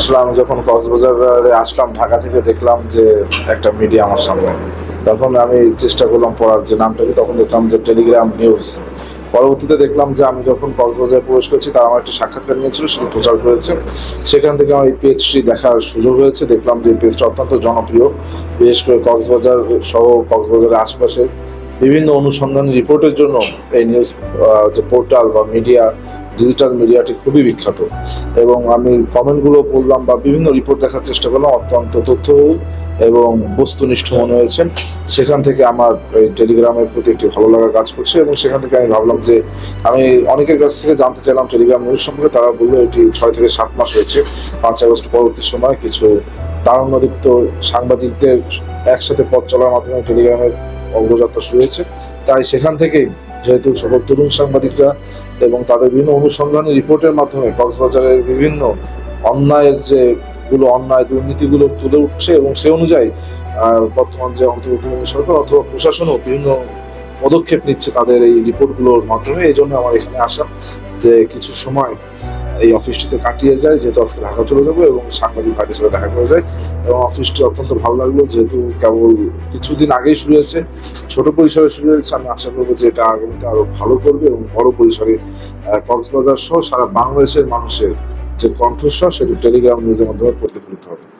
আসলে আমি যখন কক্সবাজারে আসলাম, ঢাকা থেকে দেখলাম যে একটা মিডিয়া আমার সামনে। তখন আমি চেষ্টা করলাম পড়ার যে নামটা কি তখন দেখলাম যে টেলিগ্রাম নিউজ পরবর্তীতে দেখলাম যে আমি যখন কক্সবাজারে প্রবেশ করেছি, তারা আমার একটা সাক্ষাৎকার নিয়েছিল, সেটা প্রচার করেছে। সেখান থেকে আমার এই পেজটি দেখার সুযোগ হয়েছে। দেখলাম যে এই পেজটা অত্যন্ত জনপ্রিয়। বিশেষ করে কক্সবাজার সহ কক্সবাজারের আশপাশের বিভিন্ন অনুসন্ধানী রিপোর্টের জন্য এই নিউজ যে পোর্টাল বা মিডিয়া ডিজিটাল মিডিয়াটি খুবই বিখ্যাত। এবং আমি কমেন্টগুলো পড়লাম বা বিভিন্ন রিপোর্ট দেখার চেষ্টা করলাম, অত্যন্ত তথ্য এবং বস্তুনিষ্ঠ মনে হয়েছে সেখান থেকে আমার এই টেলিগ্রামের প্রতি একটি ভালো লাগা কাজ করছে এবং সেখান থেকে আমি ভাবলাম যে আমি অনেকের কাছ থেকে জানতে চাইলাম টেলিগ্রাম নিউজ সম্পর্কে। তারা বলল এটি ছয় থেকে সাত মাস হয়েছে, পাঁচ আগস্ট পরবর্তী সময়। কিছু তারুণ্যদীপ্ত সাংবাদিকদের একসাথে পথ চলার মাধ্যমে টেলিগ্রামের অগ্রযাত্রা শুরু হয়েছে। তাই সেখান থেকেই যেহেতু সকল তরুণ সাংবাদিকরা এবং তাদের বিভিন্ন অনুসন্ধানী রিপোর্টের মাধ্যমে কক্সবাজারের বিভিন্ন অন্যায়ের যে গুলো, অন্যায় দুর্নীতিগুলো তুলে উঠছে এবং সে অনুযায়ী বর্তমান যে অন্তর্বর্তীকালীন সরকার অথবা প্রশাসনও বিভিন্ন পদক্ষেপ নিচ্ছে তাদের এই রিপোর্টগুলোর মাধ্যমে। এই জন্য আমার এখানে আসা যে কিছু সময় এই অফিসটিতে কাটিয়ে যায়, যেহেতু আজকে ঢাকা চলে যাব এবং সাংবাদিক ভাইদের সাথে দেখা করে যায়। এবং অফিসটি অত্যন্ত ভালো লাগল, যেহেতু কেবল কিছুদিন আগেই শুরু হয়েছে। ছোট পরিসরে শুরু হয়েছে, আমি আশা করব যে এটা আগামীতে আরও ভালো করবে এবং বড় পরিসরে কক্সবাজার সহ সারা বাংলাদেশের মানুষের যে কণ্ঠস্বর, সেটি টেলিগ্রাম নিউজের মাধ্যমে প্রতিফলিত হবে।